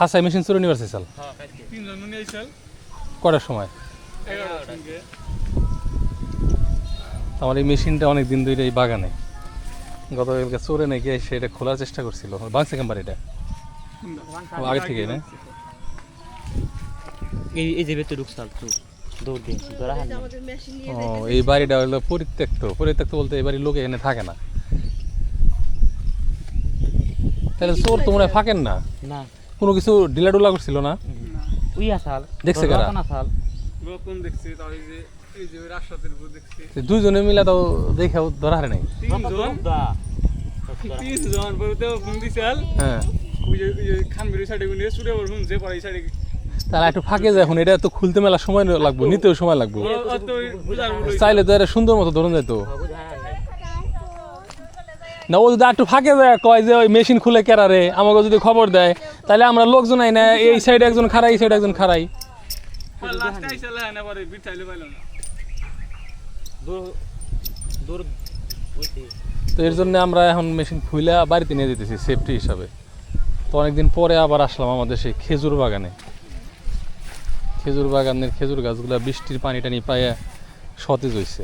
হাসাই মেশিন চুরি নিবার চাইছাল কটার সময়? আমার এই মেশিনটা অনেক দিন ধরে এই বাগানে। গতকালকে চোরে নাকি এসে এটা খোলার চেষ্টা করছিল। বাংসে কোম্পানিটা ও আগে থেকে না? এই এই যে ভেতরে ঢুকছাল দৌড় দিয়ে ও এই বাড়িটা হলো পরিত্যক্ত। পরিত্যক্ত বলতে এই বাড়ির লোক এখানে থাকে না। তাহলে চোর তো মনে হয় ফাঁকেন না? না। কোনো কিছু ডিলা ডুলা করছিল না? উই আসাল। দেখছে কারা? রতন আসাল। রতন দেখছি তাও এই যে এই যে উপর দেখছি। দুইজনে মিলে তো দেখেও ধরা হারে নাই। তিনজন? তিনজন পরে তো ফোন দিছাল। হ্যাঁ। ওই যে ওই সাইডে গুনে সুরে ফোন যে পরে সাইডে তাহলে একটু ফাঁকে যায় এখন এটা তো খুলতে মেলা সময় লাগবে নিতেও সময় লাগবে। বুঝার চাইলে তো এটা সুন্দর মতো ধরুন যেত না, ও যদি একটু ফাঁকে যায়, কয় যে ওই মেশিন খুলে কেরারে আমাকে যদি খবর দেয়, তাহলে আমরা লোকজন আই না, এই সাইডে একজন খারাই এই সাইডে একজন খারাই তো এর জন্য আমরা এখন মেশিন খুলে বাড়িতে নিয়ে যেতেছি সেফটি হিসাবে। তো অনেকদিন পরে আবার আসলাম আমাদের সেই খেজুর বাগানে। খেজুর বাগানের খেজুর গাছগুলো বৃষ্টির পানি টানি পায়ে সতেজ হয়েছে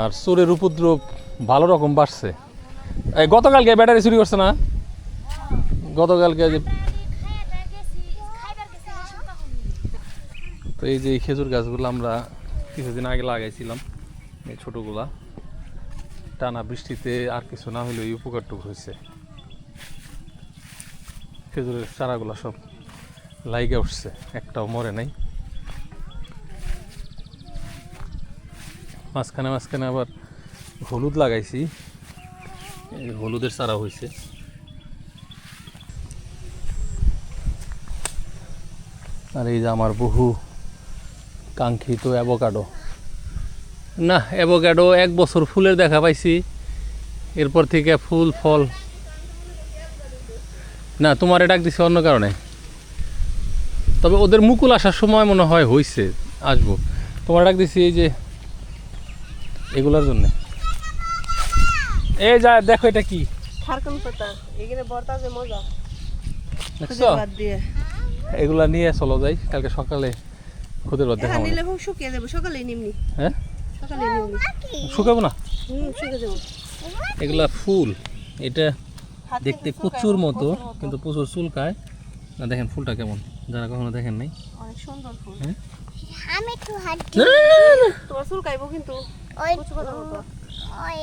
আর চোরের উপদ্রব ভালো রকম বাড়ছে। এই গতকালকে ব্যাটারি চুরি করছে না? গতকালকে যে তো এই যে খেজুর গাছগুলো আমরা কিছুদিন আগে লাগাইছিলাম, এই ছোটোগুলা। টানা বৃষ্টিতে আর কিছু না হলেও এই উপকারটুকু হয়েছে। খেজুরের চারাগুলো সব লাইগে উঠছে, একটাও মরে নাই। মাঝখানে মাঝখানে আবার হলুদ লাগাইছি। হলুদের চারা হয়েছে। আর এই যে আমার বহু কাঙ্ক্ষিত অ্যাভোকাডো। না, অ্যাভোকাডো এক বছর ফুলের দেখা পাইছি। এরপর থেকে ফুল, ফল। না, তোমার ডাক দিছে অন্য কারণে। তবে ওদের মুকুল আসার সময় মনে হয় হয়েছে আসব। তোমার ডাক দিছি এই যে এগুলোর জন্য। এই যা দেখো এটা কি। খারকন পাতা এখানে বর্তা যে মজা। দেখছ? এগুলা নিয়ে চলো যাই কালকে সকালে খুদের বাদ দেখা নিলে খুব শুকিয়ে যাবে সকালে নিমনি। হ্যাঁ? সকালে নিমনি। শুকাবো না? হুম শুকিয়ে যাব। এগুলা ফুল এটা দেখতে কচুর মতো কিন্তু প্রচুর চুলকায়। না দেখেন ফুলটা কেমন যারা কখনো দেখেন নাই। অনেক সুন্দর ফুল। হ্যাঁ? আমি একটু হাত তোমার চুল কাইবো কিন্তু। ওই কচু পাতার মতো। ওই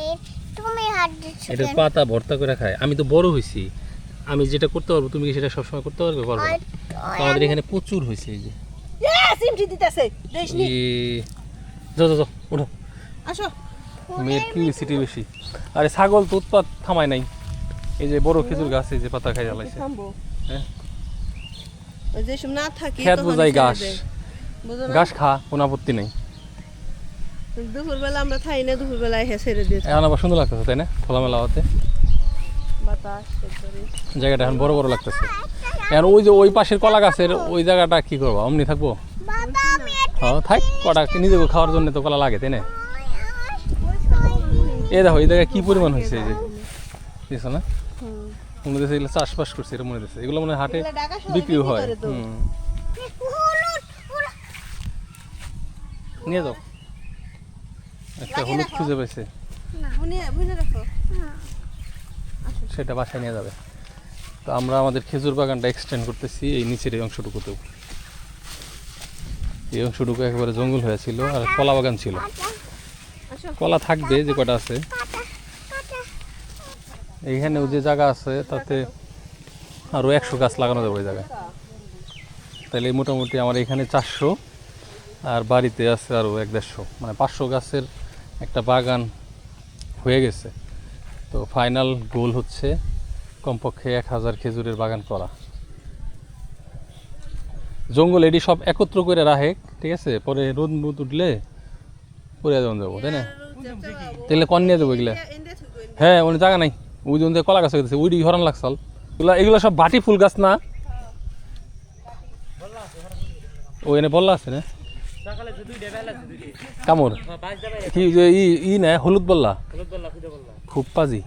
তুমি হাত দিচ্ছ এটার পাতা ভর্তা করে খায়। আমি তো বড় হয়েছি আমি যেটা করতে পারব তুমি কি সেটা সবসময় করতে পারবে? আমাদের এখানে প্রচুর হয়েছে এই যে। সিমটি দিতেছে। দেশ যাও যাও যাও ওঠো। আসো। মেয়ের কিউরিসিটি বেশি। আরে ছাগল তো উৎপাত থামায় নাই। এই যে বড় খেজুর গাছ এই যে পাতা খাই জ্বালাইছে হ্যাঁ। ওই যে না থাকে খেত বোঝাই ঘাস? ঘাস খা কোনো আপত্তি নেই। দুপুরবেলা আমরা থাই না দুপুরবেলা এসে ছেড়ে দিয়ে এখন আবার সুন্দর লাগতেছে তাই না? খোলামেলা হতে বাতাস জায়গাটা এখন বড় বড় লাগতেছে। এখন ওই যে ওই পাশের কলা গাছের ওই জায়গাটা কি করব? অমনি থাকব? হ্যাঁ থাক কটা নিজে খাওয়ার জন্য তো কলা লাগে তাই না? এই দেখো এই জায়গায় কি পরিমাণ হয়েছে এই যে? দেখছ না? মনে হচ্ছে এগুলো চাষবাস করছে এটা মনে হচ্ছে। এগুলো মানে হাটে বিক্রি হয়। হুম। নিয়ে যাও। একটা হলুদ খুঁজে পেয়েছে রাখো। সেটা বাসায় নিয়ে যাবে। তো আমরা আমাদের খেজুর বাগানটা এক্সটেন্ড করতেছি এই নিচের এই অংশটুকুতেও। এই অংশটুকু একেবারে জঙ্গল হয়েছিল আর কলা বাগান ছিল। কলা থাকবে যে কটা আছে? এইখানেও যে জায়গা আছে তাতে আরও একশো গাছ লাগানো যাবে ওই জায়গায়। তাহলে মোটামুটি আমার এখানে চারশো আর বাড়িতে আছে আরও এক দেড়শো। মানে পাঁচশো গাছের একটা বাগান হয়ে গেছে। তো ফাইনাল গোল হচ্ছে কমপক্ষে এক হাজার খেজুরের বাগান করা। জঙ্গল এটি সব একত্র করে রাখে, ঠিক আছে? পরে রোদ মুদ উঠলে পরে যেমন যাব, তাই না? তাহলে কন নিয়ে যাব এগুলা? হ্যাঁ ওখানে জায়গা নাই। ওই জন্য কলা গাছ হয়ে গেছে ওইটি হরান লাগছাল। এগুলা এগুলো সব বাটি ফুল গাছ না? ও এনে বললা আছে না? কামড় হ্যাঁ কি ই ই না হলুদ বললা? হলুদ বললা খুদে বললা। খুব পাজি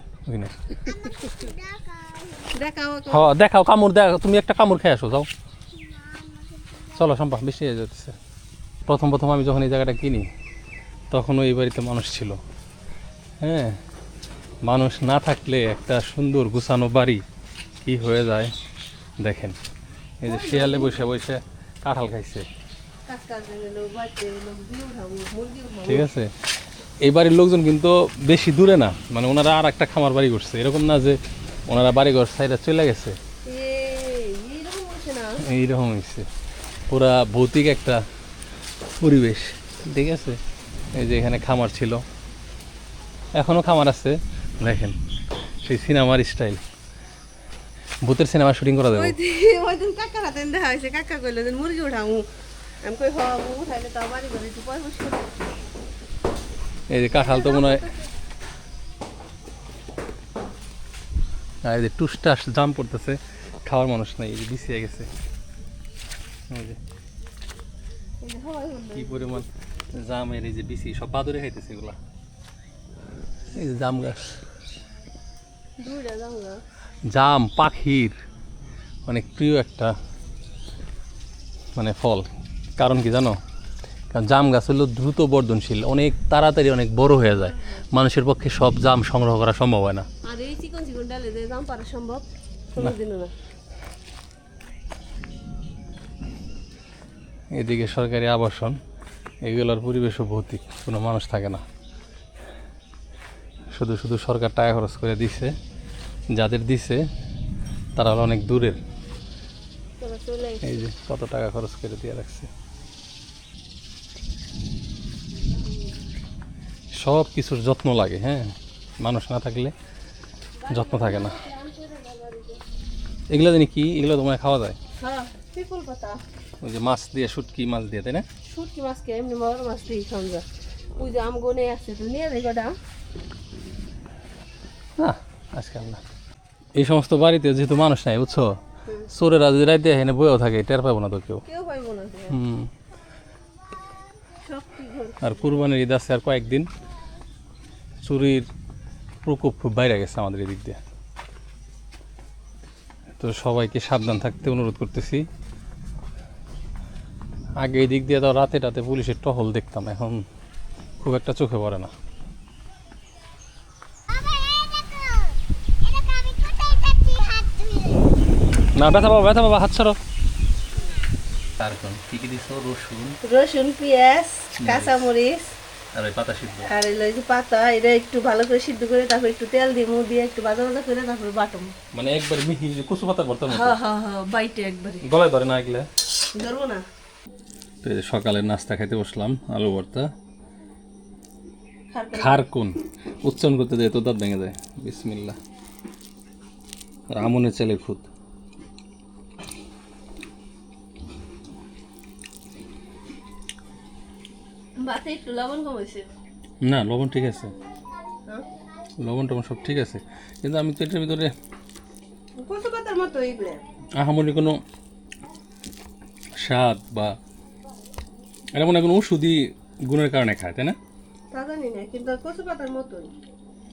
দেখাও। হ দেখাও কামড় দেখ তুমি একটা কামড় খেয়ে আসো যাও। চলো সম্পা বেশি হয়ে যাচ্ছে। প্রথম প্রথম আমি যখন এই জায়গাটা কিনি তখনও এই বাড়িতে মানুষ ছিল। হ্যাঁ মানুষ না থাকলে একটা সুন্দর গুছানো বাড়ি কি হয়ে যায় দেখেন। এই যে শিয়ালে বসে বসে কাঁঠাল খাইছে। ঠিক আছে? এই বাড়ির লোকজন কিন্তু বেশি দূরে না। মানে ওনারা আর একটা খামার বাড়ি করছে। এরকম না যে ওনারা বাড়ি ঘর সাইডে চলে গেছে। এই এইরকম হয়েছে পুরা ভৌতিক একটা পরিবেশ। ঠিক আছে? এই যে এখানে খামার ছিল। এখনও খামার আছে। দেখেন, সেই সিনেমার স্টাইল। ভূতের সিনেমা শুটিং করা যাবে। হাতে দেখা হয়েছে। কাকা কইলে মুরগি উঠাবো আমি কই হ উঠাইলে তো বাড়ি ঘরে একটু পয়সা এই যে কাঁঠাল তো মনে হয় আর এই যে টুসটাস জাম পড়তেছে খাওয়ার মানুষ নাই এই যে বিছিয়ে গেছে। এই যে হয়। কি পরিমাণ জামের এই যে বিচি সব বাদরে খাইতেছে এগুলা। এই যে জাম গাছ। জাম পাখির। অনেক প্রিয় একটা মানে ফল। কারণ কি জানো? কারণ জাম গাছ হলো দ্রুত বর্ধনশীল অনেক তাড়াতাড়ি অনেক বড় হয়ে যায়। মানুষের পক্ষে সব জাম সংগ্রহ করা সম্ভব হয় না। আর এই চিকন চিকন ডালে যে দাম পারা সম্ভব কোনোদিনও না। এদিকে সরকারি আবাসন এগুলোর পরিবেশও ভৌতিক কোনো মানুষ থাকে না। শুধু শুধু সরকার টাকা খরচ করে দিছে যাদের দিছে তারা হলো অনেক দূরের। এই যে কত টাকা খরচ করে দিয়ে রাখছে। সব কিছুর যত্ন লাগে হ্যাঁ? মানুষ না থাকলে যত্ন থাকে না। এগুলো জানি কি? এগুলো তোমায় খাওয়া যায়? হ্যাঁ ওই যে মাছ দিয়ে শুটকি মাছ দিয়ে তাই না? শুটকি মাছকে এমনি বড় মাছ দিয়ে খাওয়া যায়? ওই যে আম গনে আসছে তো নিয়ে যাই কটা। না আজকাল না। এই সমস্ত বাড়িতে যেহেতু মানুষ নাই বুঝছ? চোরেরা যদি রাইতে এখানে বয়েও থাকে টের পাবো না তো কেউ। হুম। আর কুরবানির ঈদ আছে আর কয়েকদিন। চুরির প্রকোপ খুব বাইরে গেছে আমাদের এদিক দিয়ে। তো সবাইকে সাবধান থাকতে অনুরোধ করতেছি। আগে এই দিক দিয়ে তো রাতে রাতে পুলিশের টহল দেখতাম এখন খুব একটা চোখে পড়ে না। বাবা না ব্যথা পাবো ব্যথা পাবো হাত ছাড়ো তারপর কি কি দিছো? রসুন। রসুন পেঁয়াজ কাঁচামরিচ। আর ওই পাতা সিদ্ধ। আর এই যে পাতা এটা একটু ভালো করে সিদ্ধ করে তারপর একটু তেল দিয়ে মুখ দিয়ে একটু ভাজা ভাজা করে তারপরে বাটম। মানে একবার মিহি যে কচু পাতা মতো হ্যাঁ হ্যাঁ হ্যাঁ বাইটে একবারে। গলায় ধরে না এগুলা? ধরবো না। তো সকালের নাস্তা খেতে বসলাম আলু ভর্তা। খার করে। কোন উচ্চারণ করতে যায় তো দাঁত ভেঙে যায়। বিসমিল্লা আমনের চালের খুদ ভাতে একটু লবণ কম হয়েছে না লবণ ঠিক আছে। হ্যাঁ? লবণ টবণ সব ঠিক আছে। কিন্তু আমি তো এটার ভিতরে কচু পাতার মতো এইগুলো। আহামরি কোনো স্বাদ বা এটা মনে হয় কোনো ওষুধি গুণের কারণে খায় তাই না? তা জানি না কিন্তু কচু পাতার মতোই।